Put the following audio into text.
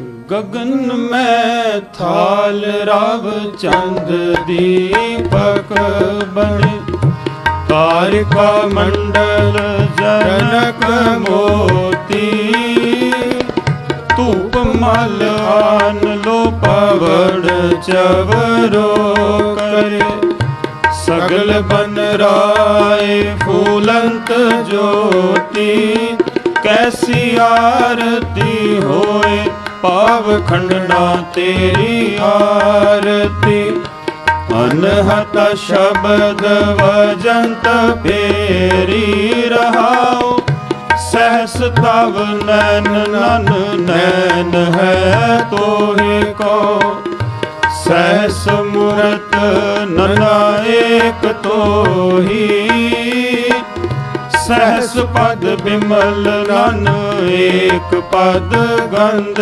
ਗਗਨ ਮੈਂ ਥਾਲ ਰਵ ਚੰਦ ਦੀਪਕ ਬਣੇ। ਤਾਰਿਕਾ ਮੰਡਲ ਜਨਕ ਮੋਤੀ। ਧੂਪ ਮਲ ਆਨ ਲੋ ਪਵੜ ਚਵਰੋ ਕਰੇ ਸਗਲ ਬਨ ਰਾਏ ਫੂਲੰਤ ਜੋਤੀ। ਕੈਸੀ ਆਰਤੀ ਪਾਵ ਖੰਡਨਾ ਤੇਰੀ ਆਰਤੀ। ਅਨਹਤ ਸ਼ਬਦ ਵਜੰਤ ਫੇਰੀ ਰਹਾਉ। ਸਹਸ ਤਵ ਨੈਨ ਨਨ ਨੈਨ ਹੈ ਤੋਹਿ ਕੋ। ਸਹਸ ਮੂਰਤ ਨਨਾ ਏਕ ਤੋਹੀ। ਸਹਸ ਪਦ ਬਿਮਲ ਨਨ ਏਕ ਪਦ ਗੰਧ